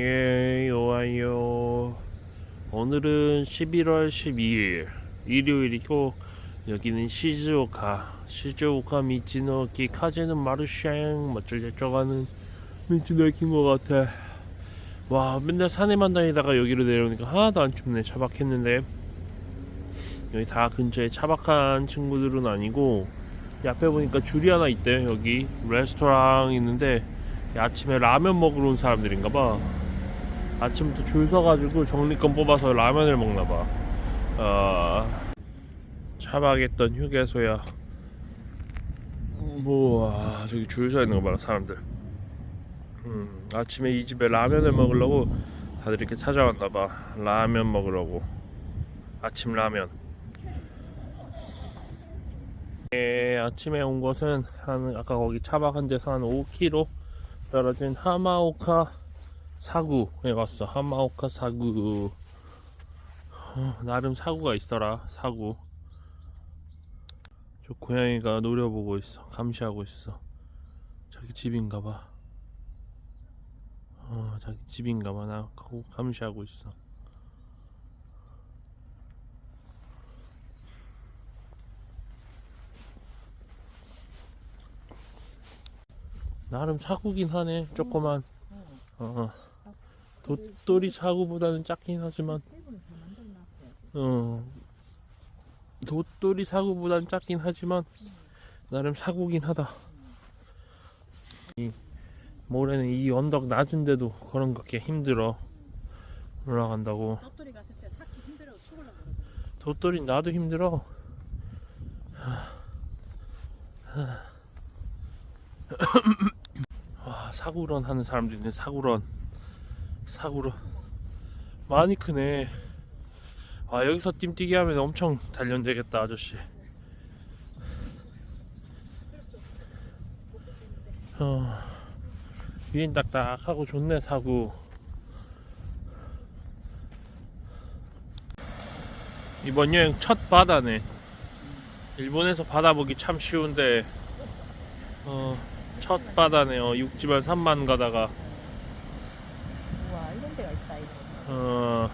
예, 좋아요. 오늘은 11월 12일 일요일이고 여기는 시즈오카 시즈오카 미치노키 카제는 마르샹 멋절절쩍하는 미치노키인 것 같아. 와 맨날 산에만 다니다가 여기로 내려오니까 하나도 안 춥네 차박했는데 여기 다 근처에 차박한 친구들은 아니고 이 앞에 보니까 줄이 하나 있대요 여기 레스토랑 있는데 아침에 라면 먹으러 온 사람들인가 봐 아침부터 줄 서가지고 정리권 뽑아서 라면을 먹나봐. 어... 차박했던 휴게소야. 우와 저기 줄 서 있는 거 봐라 사람들. 음, 아침에 이 집에 라면을 먹으려고 다들 이렇게 찾아왔나봐. 라면 먹으려고. 아침 라면. 예, 아침에 온 곳은 한 아까 거기 차박한 데서 한 5km 떨어진 하마오카 사구에 왔어. 하마오카 사구. 어, 나름 사구가 있더라. 사구. 저 고양이가 노려보고 있어. 감시하고 있어. 자기 집인가봐. 어, 자기 집인가봐. 나 감시하고 있어. 나름 사구긴 하네. 조그만. 어. 돛돌이 사구보다는 작긴 하지만. 어. 돛돌이 사구보다는 작긴 하지만 나름 사구긴 하다. 이 모래는 이 언덕 낮은데도 그런 것게 힘들어 올라간다고. 돛돌이 갔을 때 삭기 힘들어 그러더라고. 돛돌이 나도 힘들어. 와 사구런 하는 사람도 있네 사구런 사구런 많이 크네. 아 여기서 뜀뛰기 하면 엄청 단련되겠다 아저씨. 어 위엔 딱딱하고 좋네 사구. 이번 여행 첫 바다네. 일본에서 바다 보기 참 쉬운데 어, 첫 바다네요. 육지만 3만 가다가 우와 이런 데가 있다 이거. 어,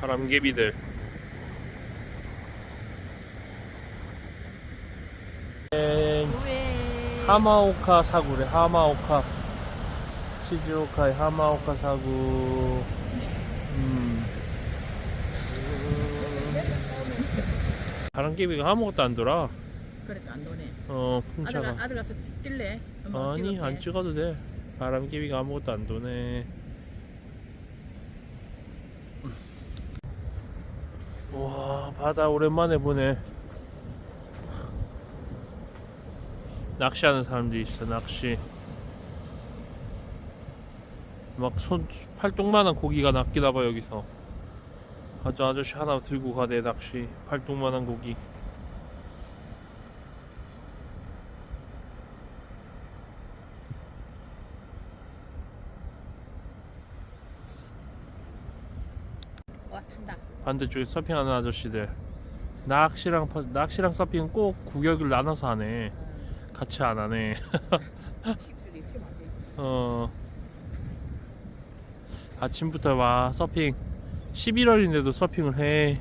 바람개비들? 하마오카 사구래 하마오카 시즈오카의 하마오카 사구 음. 바람개비가 아무것도 안 돌아 그러니까 안 도네. 어 아들 풍차가. 가, 아들 가서 뛸래? 엄마가 아니 찍을게. 안 찍어도 돼. 바람개비가 아무것도 안 도네. 와 바다 오랜만에 보네. 낚시하는 사람들이 있어 낚시. 막 손 팔뚝만한 고기가 낚이나 봐 여기서. 아주 아저씨 하나 들고 가네 낚시. 팔뚝만한 고기 와 탄다. 반대쪽에 서핑하는 아저씨들. 낚시랑 파- 낚시랑 서핑은 꼭 구격을 나눠서 하네. 같이 안 하네. 어. 아침부터 와 서핑. 11월인데도 서핑을 해.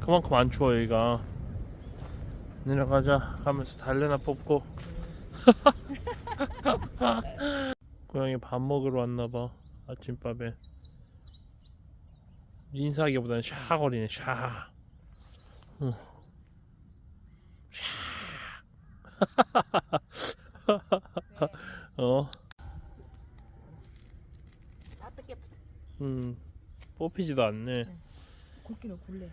그만큼 안 추워 여기가. 내려가자. 가면서 달래나 뽑고. 고양이 밥 먹으러 왔나봐 아침밥에 인사하기보다는 샤 거리네 샤 응. 어 어떻게 음, 뽑히지도 않네. 굵기로 굴래.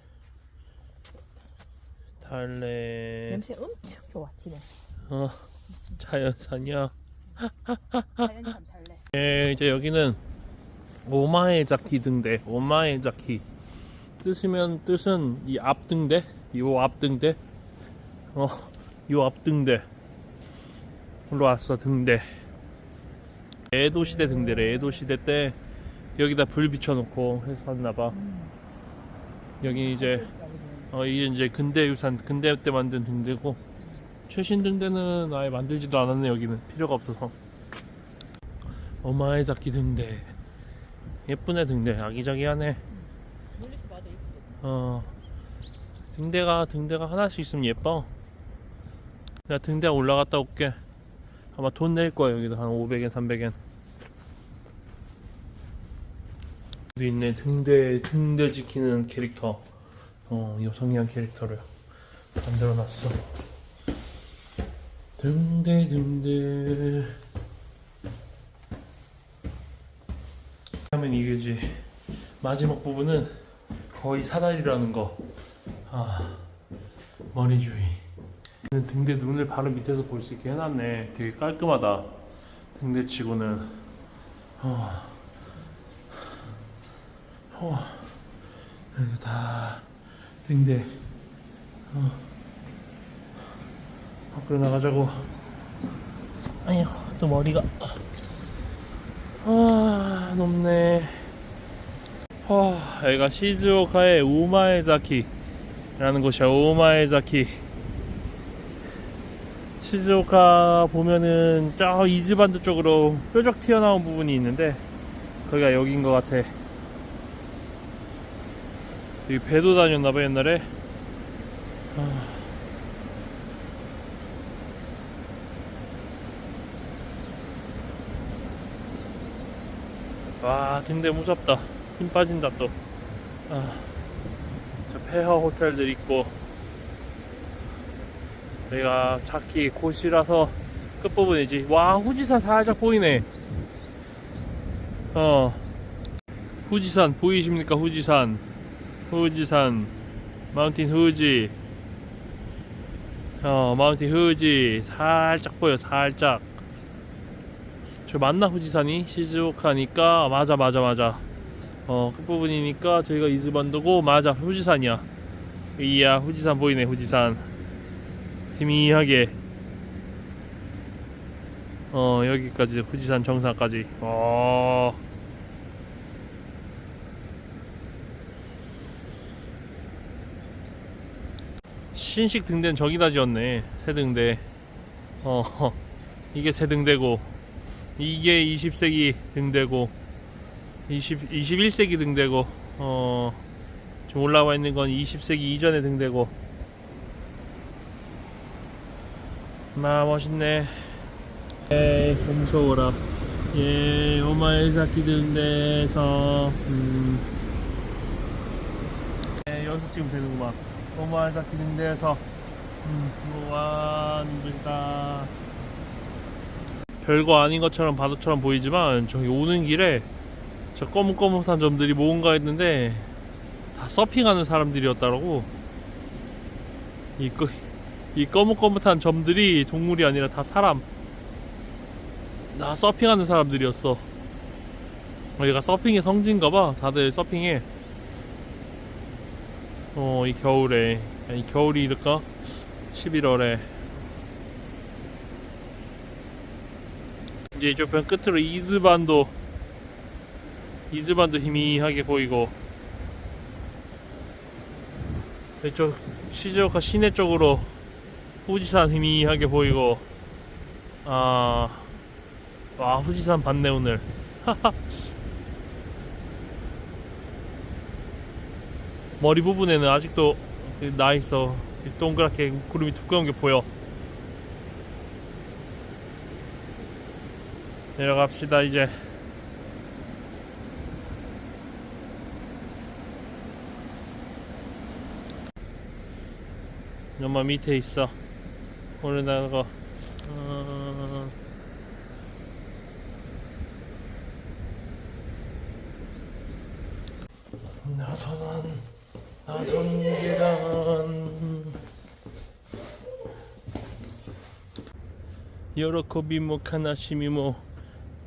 달래. 냄새 엄청 좋아 지네. 어, 자연산이야. 자연산 달래. 예, 이제 여기는 오마에자키 등대. 오마에자키. 뜻이면 뜻은 이 앞등대, 요 앞등대. 어, 요 앞등대. 로 왔어 등대. 에도 시대 등대래. 에도 시대 때 여기다 불 비춰놓고 해서 왔나봐. 여기 이제 어, 이게 이제 근대 유산, 근대 때 만든 등대고 최신 등대는 아예 만들지도 않았네 여기는 필요가 없어서. 오마에자키 등대. 예쁘네 등대, 아기자기하네. 어 등대가 등대가 하나씩 있으면 예뻐. 내가 등대 올라갔다 올게. 아마 돈 낼 거야 여기도. 한 500엔 300엔. 여기 있네 등대 등대 지키는 캐릭터. 어 여성향 캐릭터를 만들어 놨어. 등대 등대 하면 이게지 마지막 부분은 거의 사다리라는 거. 아, 머리 주위. 등대 눈을 바로 밑에서 볼 수 있게 해놨네. 되게 깔끔하다. 등대 치고는. 어. 어. 여기 다 등대. 어. 밖으로 나가자고. 아이고, 또 머리가. 아, 높네. 하, 여기가 시즈오카의 우마에자키라는 곳이야. 우마에자키. 시즈오카 보면은 저 이즈반도 쪽으로 뾰족 튀어나온 부분이 있는데 거기가 여긴 것 같아. 여기 배도 다녔나봐 옛날에. 아. 와, 근데 무섭다. 힘 빠진다 또. 아, 저 폐허 호텔들 있고 여기가 차키 곳이라서 끝부분이지. 와 후지산 살짝 보이네. 어, 후지산 보이십니까? 후지산, 후지산, 마운틴 후지. 어, 마운틴 후지 살짝 보여, 살짝. 저 맞나 후지산이 시즈오카니까 맞아 맞아 맞아. 어 끝부분이니까 저희가 이즈반도고 맞아 후지산이야. 이야 후지산 보이네 후지산. 희미하게. 어 여기까지 후지산 정상까지. 어. 신식 등대는 저기다 지었네 새등대. 어 이게 새등대고 이게 20세기 등대고 20, 21세기 등대고 어 지금 올라와 있는 건 20세기 이전의 등대고. 마 멋있네. 에 무서워라 예 오마에사키 등대에서 음. 예, 여기서 찍으면 되는구만. 오마에사키 등대에서 음 우와 눈부시다 별거 아닌 것처럼 바다처럼 보이지만 저기 오는 길에 저 거뭇거뭇한 점들이 뭔가 했는데 다 서핑하는 사람들이었다라고. 이, 거, 이 거뭇거뭇한 점들이 동물이 아니라 다 사람. 다 서핑하는 사람들이었어. 여기가 서핑의 성지인가봐. 다들 서핑해. 어 이 겨울에. 아니 겨울이 이럴까? 11월에 이제 이쪽 편 끝으로 이즈반도 이즈반도 희미하게 보이고 이쪽 시즈오카 시내 쪽으로 후지산 희미하게 보이고 아, 와 후지산 봤네 오늘. 머리 부분에는 아직도 그나 있어 동그랗게 구름이 두꺼운 게 보여 내려갑시다 이제. 엄마 밑에 있어. 오르는 거. 어... 나선한 나선 계단 요로코비 모카나시미모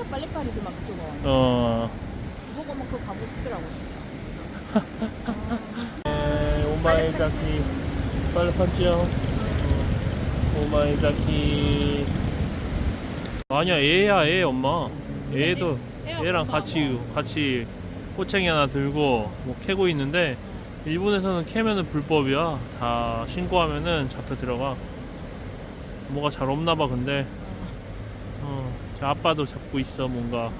진짜 빨래판이더만 그쪽은. 어. 보고 막 그거 가고 싶더라고. 에, 오마이 자키 빨리 판지요. 오마이 자키. 아니야 얘야 얘 엄마. 얘도 애하고 얘랑 엄마하고. 같이 같이 꼬챙이 하나 들고 뭐 캐고 있는데 일본에서는 캐면은 불법이야. 다 신고하면은 잡혀 들어가. 뭐가 잘 없나 봐 근데. 어, 저 아빠도 잡고 있어 뭔가.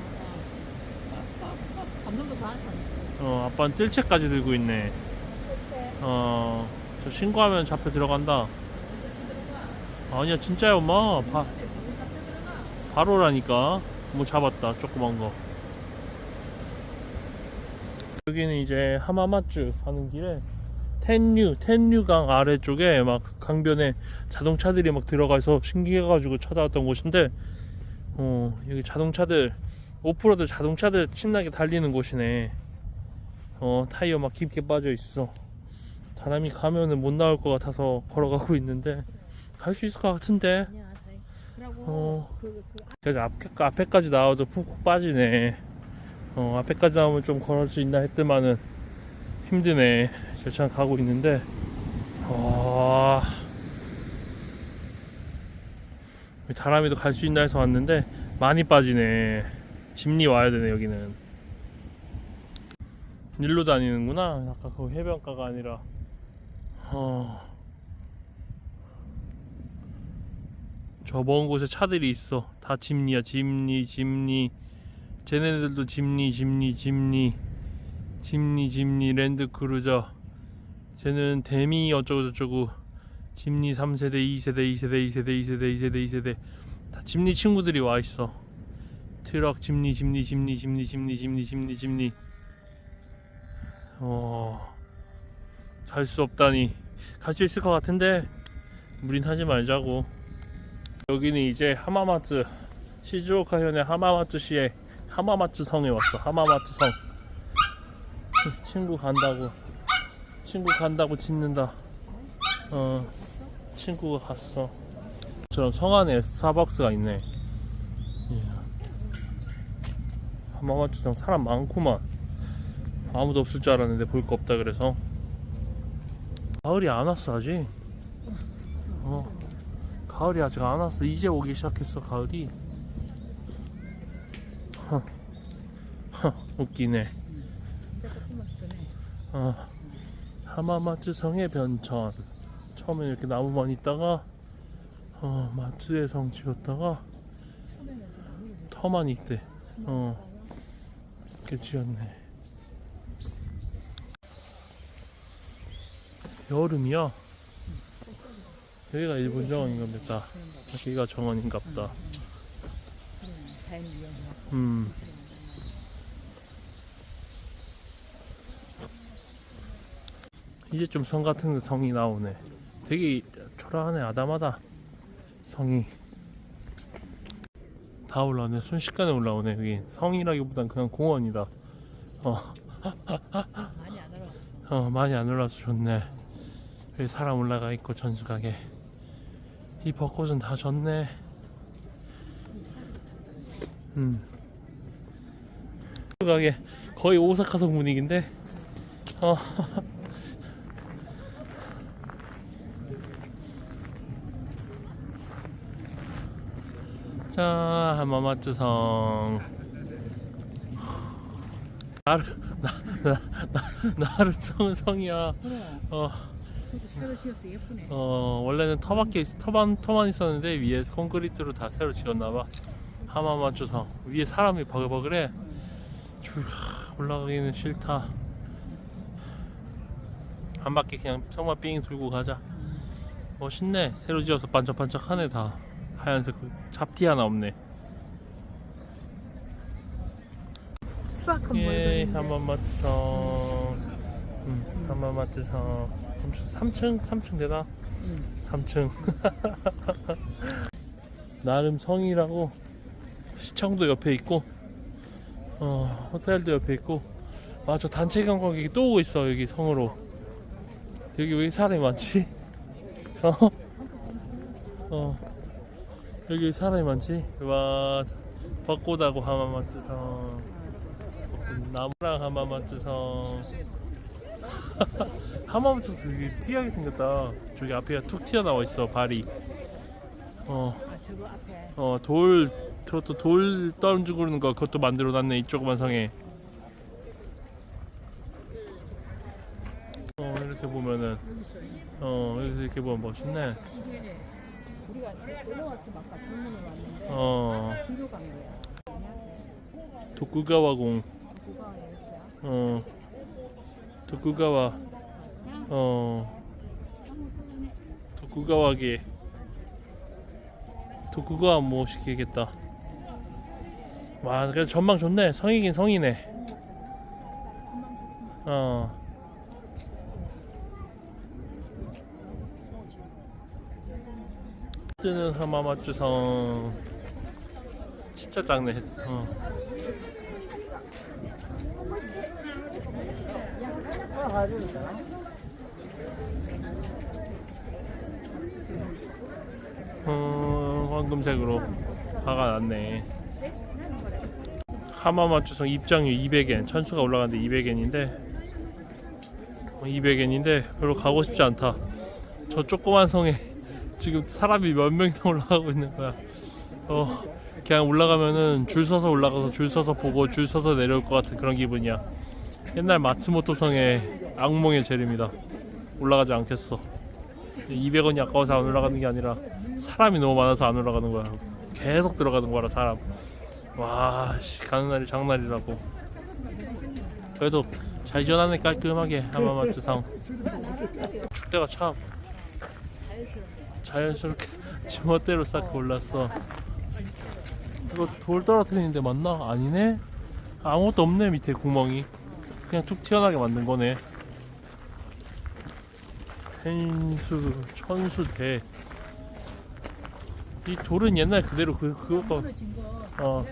좋아하는 사람 있어. 어, 아빠는 뜰채까지 들고 있네. 그렇지. 어, 저 신고하면 잡혀 들어간다. 아니야, 진짜야, 엄마. 바, 바로라니까. 뭐 잡았다, 조그만 거. 여기는 이제 하마마츠 가는 길에 텐류, 텐류강 아래쪽에 막 강변에 자동차들이 막 들어가서 신기해가지고 찾아왔던 곳인데, 어, 여기 자동차들, 오프로드 자동차들 신나게 달리는 곳이네. 어, 타이어 막 깊게 빠져 있어. 사람이 가면은 못 나올 것 같아서 걸어가고 있는데 갈 수 있을 것 같은데 어. 그, 그 그래서 앞에, 앞에까지 나와도 푹푹 빠지네 어 앞에까지 나오면 좀 걸을 수 있나 했더만은 힘드네 열창 가고 있는데 와 다람이도 갈 수 있나 해서 왔는데 많이 빠지네 집리 와야 되네 여기는 일로 다니는구나 아까 그 해변가가 아니라 어. 저 먼 곳에 차들이 있어. 다 짐리야, 짐리, 짐리. 쟤네들도 짐리, 짐리, 짐리. 짐리, 짐리, 랜드크루저. 쟤는 데미 어쩌고저쩌고. 집리 3세대, 2세대, 2세대, 2세대, 2세대, 2세대, 2세대 다 집리 친구들이 와 있어. 트럭 집리, 집리, 집리, 집리, 집리, 집리, 집리, 집리. 어, 갈 수 없다니. 갈 수 있을 것 같은데 무린 하지 말자고. 여기는 이제 하마마츠 시즈오카현의 하마마츠시의 하마마츠 성에 왔어. 하마마츠 성. 친구 간다고. 친구 간다고 짖는다. 어. 친구가 갔어. 저런 성 안에 스타벅스가 있네. 예. 하마마츠 성 사람 많구만. 아무도 없을 줄 알았는데 볼 거 없다 그래서. 가을이 안 왔어 아직. 어. 가을이 아직 안 왔어. 이제 오기 시작했어 가을이. 웃기네. 어. 하마마츠 성의 변천. 처음에 이렇게 나무만 있다가 어, 마츠의 성 지었다가 터만 있대. 어. 이렇게 지었네. 여름이야. 여기가 일본 정원인가 보다. 여기가 위험해. 음. 이제 좀 성 같은 성이 나오네. 되게 초라하네, 아담하다. 성이. 다 올라오네. 순식간에 올라오네, 여기. 성이라기보단 그냥 공원이다. 어, 많이 안 알아왔어. 어, 많이 안 올라서 좋네. 여기 사람 올라가 있고, 전수가게. 이 벚꽃은 다 졌네. 음. 가게 거의 오사카성 분위기인데 어. 자 하마마츠성. 나름 나, 나, 나, 나름 성, 성이야. 그래. 어, 그것도 새로 지었어. 예쁘네. 어 원래는 터밖에 있- 터만 터만 있었는데 위에 콘크리트로 다 새로 지었나봐. 하마마츠 성. 위에 사람이 버글버글해. 줄 올라가기는 싫다. 한 바퀴 그냥 성만 삥 돌고 가자. 멋있네. 새로 지어서 반짝반짝하네 다 하얀색 그 잡티 하나 없네 수학한 예뭐 하마마츠성 음, 하마마츠성 3층? 3층 되나? 응. 3층 나름 성이라고 시청도 옆에 있고 어 호텔도 옆에 있고 아 저 단체 관광객이 또 오고 있어 여기 성으로 여기 왜 사람이 많지? 어? 어. 여기 왜 사람이 많지? 와, 벚꽃하고 하마마트성. 나무랑 하마마트성. 하마마트성 되게 특이하게 생겼다. 저기 앞에 툭 튀어나와 있어, 발이. 어, 아 어, 돌, 저것도 돌 던지고 그러는 거, 그것도 만들어 놨네, 이 조그만 성에. 어, 이렇게 보면은, 어, 여기서 이렇게 보면 멋있네. 우리가 올라왔을 때 아까 질문을 왔는데 어, 뒤로 간 거야. 도쿠가와공, 누가 이렇게야? 어, 도쿠가와, 어, 도쿠가와게, 도쿠가와 뭐 시키겠다. 와, 그래도 전망 좋네. 성이긴 성이네. 어. 뜨는 하마마츠 성 진짜 작네. 어. 어, 황금색으로 화가 났네. 하마마츠성 입장료 200엔, 천수가 올라가는데 200엔인데 200엔인데 별로 가고 싶지 않다. 저 조그만 성에 지금 사람이 몇 명이나 올라가고 있는 거야. 어, 그냥 올라가면은 줄 서서 올라가서 줄 서서 보고 줄 서서 내려올 것 같은 그런 기분이야. 옛날 마츠모토 성의 악몽의 재림이다. 올라가지 않겠어. 200원이 아까워서 안 올라가는 게 아니라 사람이 너무 많아서 안 올라가는 거야. 계속 들어가는 거라 사람. 와, 씨, 가는 날이 장날이라고. 그래도 잘 지어놨네 깔끔하게 하마마츠상. 축대가 참 자연스럽게 자연스럽게 지멋대로 싹 올랐어. 이거 돌 떨어뜨리는데 맞나? 아니네? 아무것도 없네 밑에 구멍이. 그냥 툭 튀어나게 만든 거네. 텐수, 천수, 대. 이 돌은 옛날 그대로 그, 그거, 어.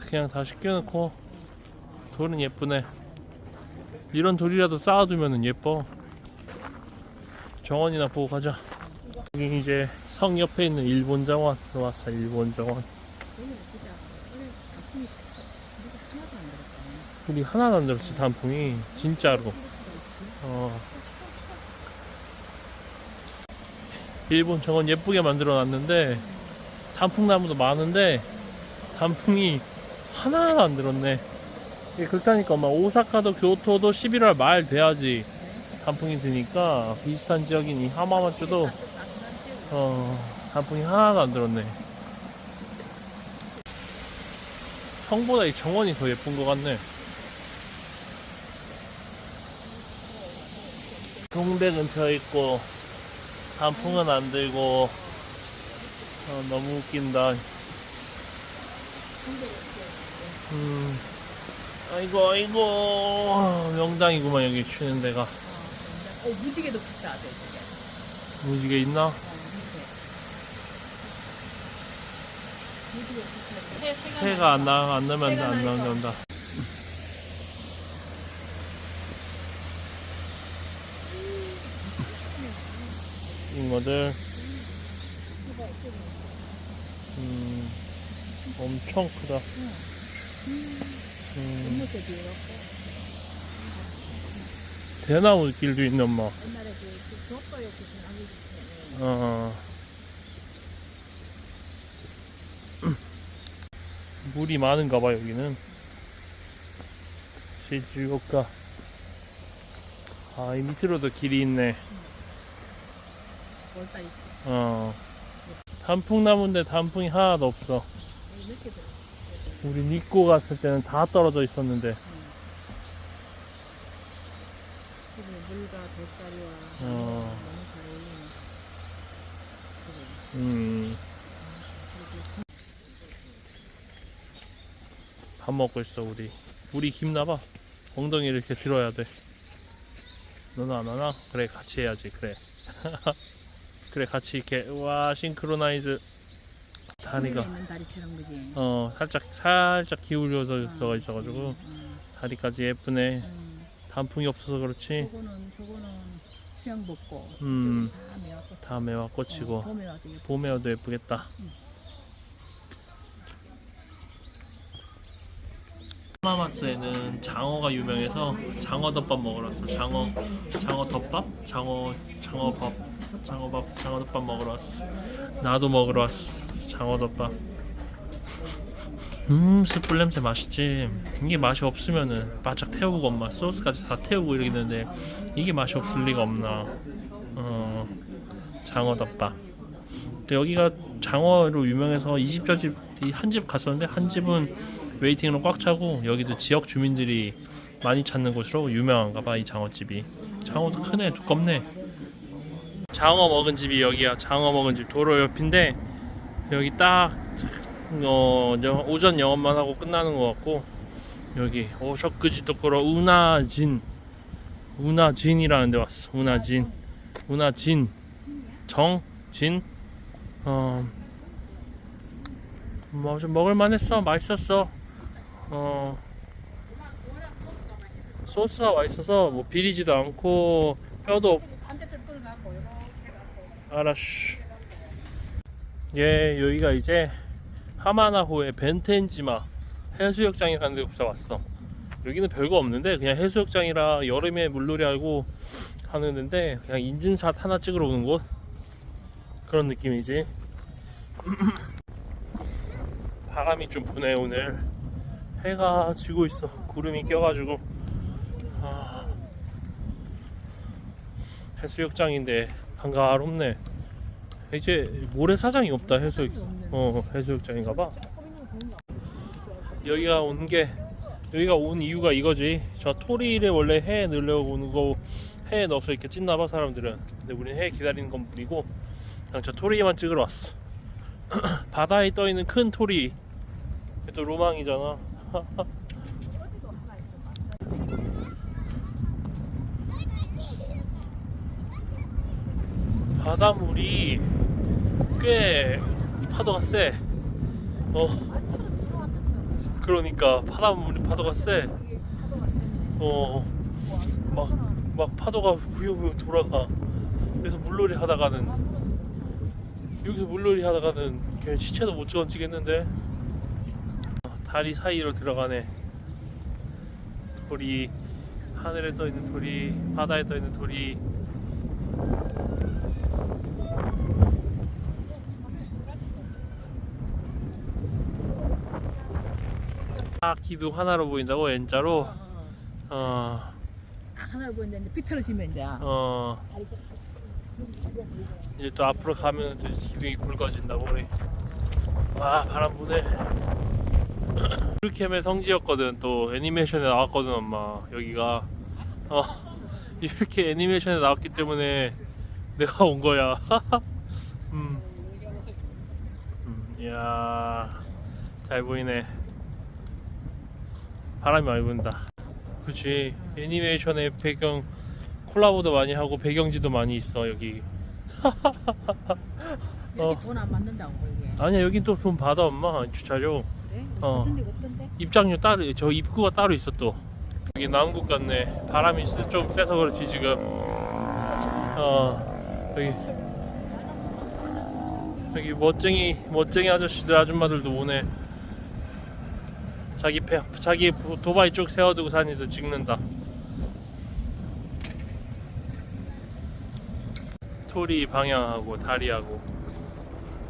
그냥 다시 끼워놓고. 돌은 예쁘네. 이런 돌이라도 쌓아두면 예뻐. 정원이나 보고 가자. 여기 이제 성 옆에 있는 일본 정원 들어왔어. 일본 정원. 하나도 안. 우리 하나도 안 들었지 단풍이 진짜로. 어. 일본 정원 예쁘게 만들어 놨는데 단풍나무도 많은데 단풍이 하나도 안 들었네. 이게 그렇다니까 막 오사카도 교토도 11월 말 돼야지 단풍이 드니까 비슷한 지역인 이 하마마츠도 어 단풍이 하나도 안 들었네. 성보다 이 정원이 더 예쁜 것 같네. 동백은 펴 있고 단풍은 안 들고 어, 너무 웃긴다. 음, 아이고 아이고 명당이구만 여기 쉬는 데가 어 무지개도 비싸대. 무지개 있나? 어 밑에. 무지개 비싸대. 해 해가 안 나, 안 나면 안. 나온다. 잉어들, 음, 엄청 크다. 음, 대나무 길도 있는 뭐. 그. 어. 물이 많은가 봐 여기는 시즈오카 아이 밑으로도 길이 있네 어 단풍나무인데 단풍이 하나도 없어 들어. 우리 니꼬 갔을 때는 다 떨어져 있었는데 지금 물과 돌다리와 어. 너무 잘 어울리는. 그래. 음, 밥 먹고 있어 우리. 우리 김나봐. 엉덩이를 이렇게 들어야 돼. 너는 안 하나? 그래 같이 해야지 그래. 그래 같이 이렇게. 와 싱크로나이즈. 다리가. 다리처럼 그지. 어 살짝 살짝 기울여져 있어 있어가지고. 음, 다리까지 예쁘네. 음. 단풍이 없어서 그렇지? 저거는 저거는 수영복고 음. 다 매화꽃 매화 꽃이고. 어, 봄에 와도 예뻐 봄에 와도 예쁘겠다. 하마마츠에는 장어가 유명해서 장어 덮밥 먹으러 왔어. 장어 장어 덮밥? 장어 장어밥 장어밥 장어 덮밥 먹으러 왔어. 나도 먹으러 왔어. 장어 덮밥. 음 숯불 냄새 맛있지. 이게 맛이 없으면은 바짝 태우고 엄마 소스까지 다 태우고 이러겠는데 이게 맛이 없을 리가 없나. 어 장어 덮밥. 근데 여기가 장어로 유명해서 20저 집이 한집 갔었는데 한 집은 웨이팅으로 꽉 차고 여기도 지역 주민들이 많이 찾는 곳으로 유명한가 봐 이 장어집이. 장어도 크네 두껍네. 장어 먹은 집이 여기야. 장어 먹은 집 도로 옆인데 여기 딱 어, 저 오전 영업만 하고 끝나는 것 같고 여기 오셔크지 토코로 우나진 우나진이라는 데 왔어. 우나진. 우나진. 정진? 어, 뭐 좀 먹을만 했어. 맛있었어. 어, 소스가 맛있어서 뭐 비리지도 않고 뼈도 알았어. 예, 여기가 이제 하마나호의 벤텐지마 해수욕장에 가는 데부터 왔어. 여기는 별거 없는데 그냥 해수욕장이라 여름에 물놀이 하고 하는 데인데 그냥 인증샷 하나 찍으러 오는 곳 그런 느낌이지. 바람이 좀 부네 오늘. 해가 지고 있어. 구름이 껴가지고. 아, 해수욕장인데 한가롭네. 이제 모래사장이 없다 해수 어 해수욕장인가봐. 여기가 온 게 여기가 온 이유가 이거지. 저 토리를 원래 해에 넣으려고 오는 거 해에 넣어서 이렇게 찢나봐 사람들은. 근데 우리는 해 기다리는 건 뿐이고 그냥 저 토리만 찍으러 왔어. 바다에 떠 있는 큰 토리. 또 로망이잖아. 바닷물이 꽤 파도가 세. 어, 그러니까 바닷물이 파도가 세. 어, 막, 막 파도가 후유후유 돌아가. 그래서 물놀이 하다가는 여기서 물놀이 하다가는 시체도 못 얹히겠는데 다리 사이로 들어가네. 돌이 하늘에 떠 있는 돌이 바다에 떠 있는 돌이 아 기둥 하나로 보인다고 N자로 어, 어. 어, 딱 하나로 보이는데 비틀어지면 이제 어 이제 또 앞으로 가면 또 기둥이 굵어진다고 그래. 와 바람 부네. 유캠의 성지였거든. 또 애니메이션에 나왔거든 엄마. 여기가 어 이렇게 애니메이션에 나왔기 때문에 내가 온 거야. 음. 음, 이야 잘 보이네. 바람이 많이 분다. 그치 애니메이션의 배경 콜라보도 많이 하고 배경지도 많이 있어 여기. 이렇게 어. 돈안 받는다고 이게 아니야 여긴 또 돈 받아 엄마 주차료 그래? 어. 어떤 데가 없던데? 입장료 따로 저 입구가 따로 있어 또. 여기 남국 같네. 바람이 세- 좀 세서 그렇지 지금. 어. 여기. 여기 멋쟁이 멋쟁이 아저씨들 아줌마들도 오네. 자기 배 자기 도바이 쭉 세워두고 사진도 찍는다. 토리 방향하고 다리하고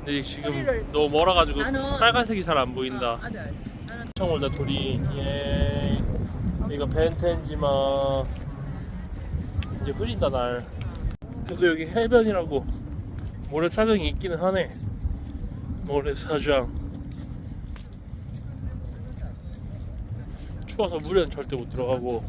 근데 지금 너무 멀어가지고 나는- 빨간색이 잘 안 보인다. 어, 아들 나는 엄청 멀다 돌이. 예. 이거 벤텐지마. 이제 흐린다 날. 그래도 여기 해변이라고 모래사장이 있기는 하네. 모래사장 추워서 물에는 절대 못 들어가고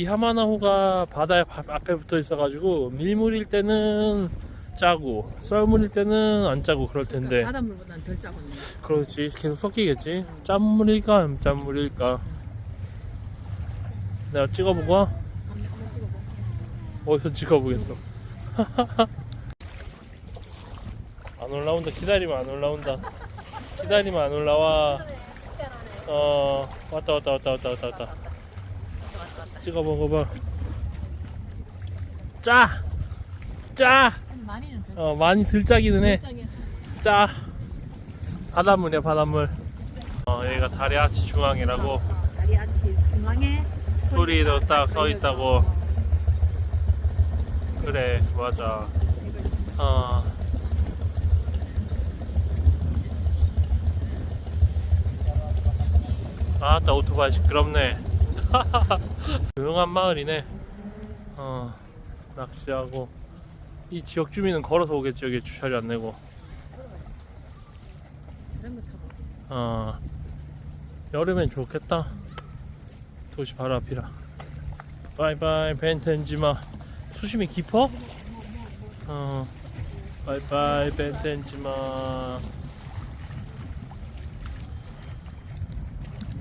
이 하마나호가 바다에 바- 앞에 붙어 있어가지고 밀물일 때는 짜고 썰물일 때는 안 짜고 그럴 텐데. 바닷물보다는 덜 짜고 있네 그렇지. 계속 섞이겠지? 짠물일까 안 짠물일까? 내가 찍어보고? 와? 어디서 찍어보겠어 안 올라온다. 기다리면 안 올라온다. 기다리면 안 올라와. 어 왔다 왔다 왔다 왔다 왔다 왔다 찍어 먹어봐. 짜! 짜! 많이는 들 어, 많이 들짜기는 해. 짜! 바닷물이야, 바닷물. 어, 여기가 다리아치 중앙이라고 다리 아치 중앙에 소리도 딱 서 있다고. 그래, 맞아. 어. 아따 오토바이 시끄럽네 조용한 마을이네. 어 낚시하고. 이 지역 주민은 걸어서 오겠지 여기 주차료 안 내고. 어 여름엔 좋겠다. 도시 바로 앞이라. 바이바이 벤텐지마. 수심이 깊어? 어 바이바이 벤텐지마